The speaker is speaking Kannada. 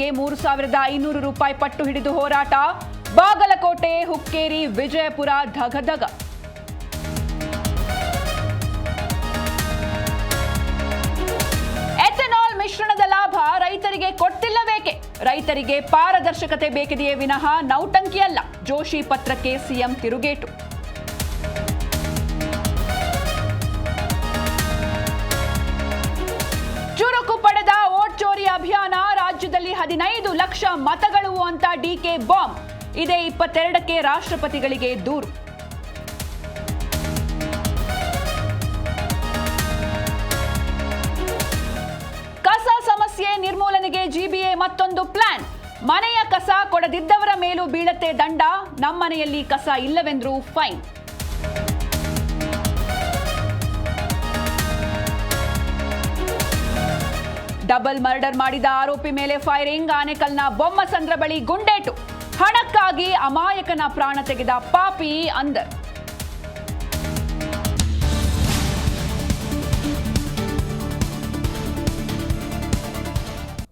ಗೆ ಮೂರು ಸಾವಿರದ ಐನೂರು ರೂಪಾಯಿ ಪಟ್ಟು ಹಿಡಿದು ಹೋರಾಟ. ಬಾಗಲಕೋಟೆ, ಹುಕ್ಕೇರಿ, ವಿಜಯಪುರ ಧಗಧಗ. ಎಥೆನಾಲ್ ಮಿಶ್ರಣದ ಲಾಭ ರೈತರಿಗೆ ಕೊಟ್ಟಿಲ್ಲಬೇಕೆ ರೈತರಿಗೆ ಪಾರದರ್ಶಕತೆ ಬೇಕಿದೆಯೇ ವಿನಃ ನೌಟಂಕಿಯಲ್ಲ. ಜೋಶಿ ಪತ್ರಕ್ಕೆ ಸಿಎಂ ತಿರುಗೇಟು. ಹದಿನೈದು ಲಕ್ಷ ಮತಗಳು ಅಂತ ಡಿಕೆ ಬಾಂಬ್. ಇದೇ ಇಪ್ಪತ್ತೆರಡಕ್ಕೆ ರಾಷ್ಟ್ರಪತಿಗಳಿಗೆ ದೂರು. ಕಸ ಸಮಸ್ಯೆ ನಿರ್ಮೂಲನೆಗೆ ಜಿಬಿಎ ಮತ್ತೊಂದು ಪ್ಲಾನ್. ಮನೆಯ ಕಸ ಕೊಡದಿದ್ದವರ ಮೇಲೂ ಬೀಳತ್ತೆ ದಂಡ. ನಮ್ಮನೆಯಲ್ಲಿ ಕಸ ಇಲ್ಲವೆಂದ್ರೂ ಫೈನ್. ಡಬಲ್ ಮರ್ಡರ್ ಮಾಡಿದ ಆರೋಪಿ ಮೇಲೆ ಫೈರಿಂಗ್, ಆನೆಕಲ್ನ ಬೊಮ್ಮಸಂದ್ರ ಬಳಿ ಗುಂಡೇಟು. ಹಣಕ್ಕಾಗಿ ಅಮಾಯಕನ ಪ್ರಾಣ ತೆಗೆದ ಪಾಪಿ ಅಂದರ್.